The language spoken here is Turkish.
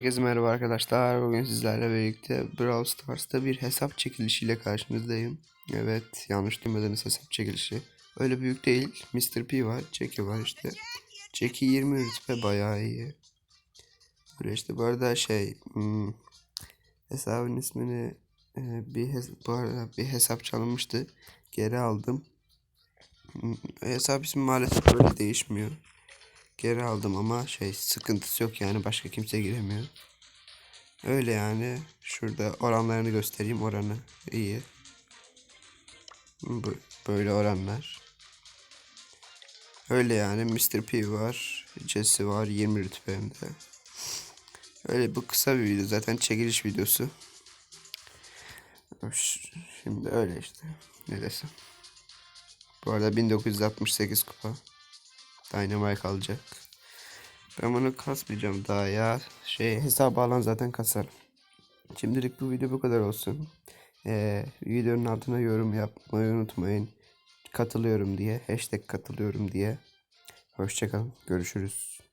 Herkese merhaba arkadaşlar. Bugün sizlerle birlikte Brawl Stars'ta bir hesap çekilişiyle karşınızdayım. Evet, yanlış duymadığınız hesap çekilişi. Öyle büyük değil. Mr. P var, Jackie var işte. Jackie 20 rütbe bayağı iyi. Böyle işte bu arada şey hmm, hesabın ismini e, bir hes bu arada bir hesap çalınmıştı. Geri aldım. Hmm, Hesap ismi maalesef böyle değişmiyor. Geri aldım ama şey sıkıntısı yok yani başka kimse giremiyor. Öyle yani. Şurada oranlarını göstereyim. Oranı iyi. Bu- Böyle oranlar. Öyle yani. Mr. P var. Jesse var. 20 rütbe hem de. Öyle bu kısa bir video. Zaten çekiliş videosu. Şimdi öyle işte. Ne desem. Bu arada 1968 kupa. Dynamite alacak. Ben bunu kasmayacağım daha ya. Şey hesabı alan zaten kasarım. Şimdilik bu video bu kadar olsun. Ee, videonun altına yorum yapmayı unutmayın. Katılıyorum diye. Hashtag katılıyorum diye. Hoşçakalın. Görüşürüz.